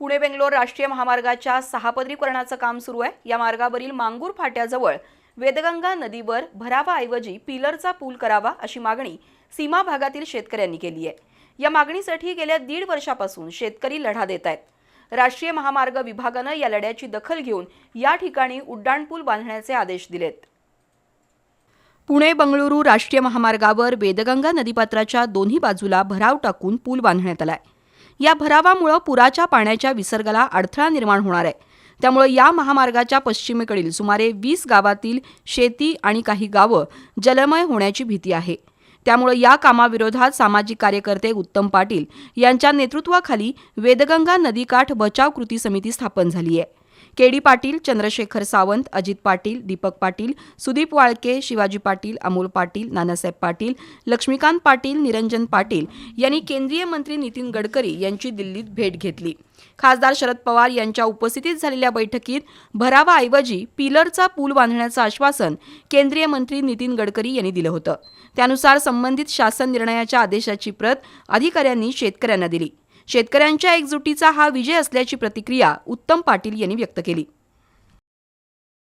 पुणे बेंगलोर राष्ट्रीय महामार्गाच्या सहापदरीकरणाचं काम सुरू आहे. या मार्गावरील मांगूर फाट्याजवळ वेदगंगा नदीवर भरावाऐवजी पिलरचा पूल करावा अशी मागणी सीमा भागातील शेतकऱ्यांनी केली आहे. या मागणीसाठी गेल्या दीड वर्षापासून शेतकरी लढा देत आहेत. राष्ट्रीय महामार्ग विभागानं या लढ्याची दखल घेऊन या ठिकाणी उड्डाणपूल बांधण्याचे आदेश दिलेत. पुणे बंगळुरू राष्ट्रीय महामार्गावर वेदगंगा नदीपात्राच्या दोन्ही बाजूला भराव टाकून पूल बांधण्यात आला आहे या भरावामुळं पुराच्या पाण्याच्या विसर्गाला अडथळा निर्माण होणार आहे. त्यामुळे या महामार्गाच्या पश्चिमेकडील सुमारे वीस गावातील शेती आणि काही गावं जलमय होण्याची भीती आहे. त्यामुळे या कामाविरोधात सामाजिक कार्यकर्ते उत्तम पाटील यांच्या नेतृत्वाखाली वेदगंगा नदीकाठ बचाव कृती समिती स्थापन झाली आहे के डी पाटील चंद्रशेखर सावंत अजित पाटील दीपक पाटील सुदीप वाळके शिवाजी पाटील अमोल पाटील नानासाहेब पाटील लक्ष्मीकांत पाटील निरंजन पाटील यांनी केंद्रीय मंत्री नितीन गडकरी यांची दिल्लीत भेट घेतली. खासदार शरद पवार यांच्या उपस्थितीत झालेल्या बैठकीत भरावाऐवजी पिलरचा पूल बांधण्याचं आश्वासन केंद्रीय मंत्री नितीन गडकरी यांनी दिलं होतं. त्यानुसार संबंधित शासन निर्णयाच्या आदेशाची प्रत अधिकाऱ्यांनी शेतकऱ्यांना दिली. शेतकऱ्यांच्या एकजुटीचा हा विजय असल्याची प्रतिक्रिया उत्तम पाटील यांनी व्यक्त केली.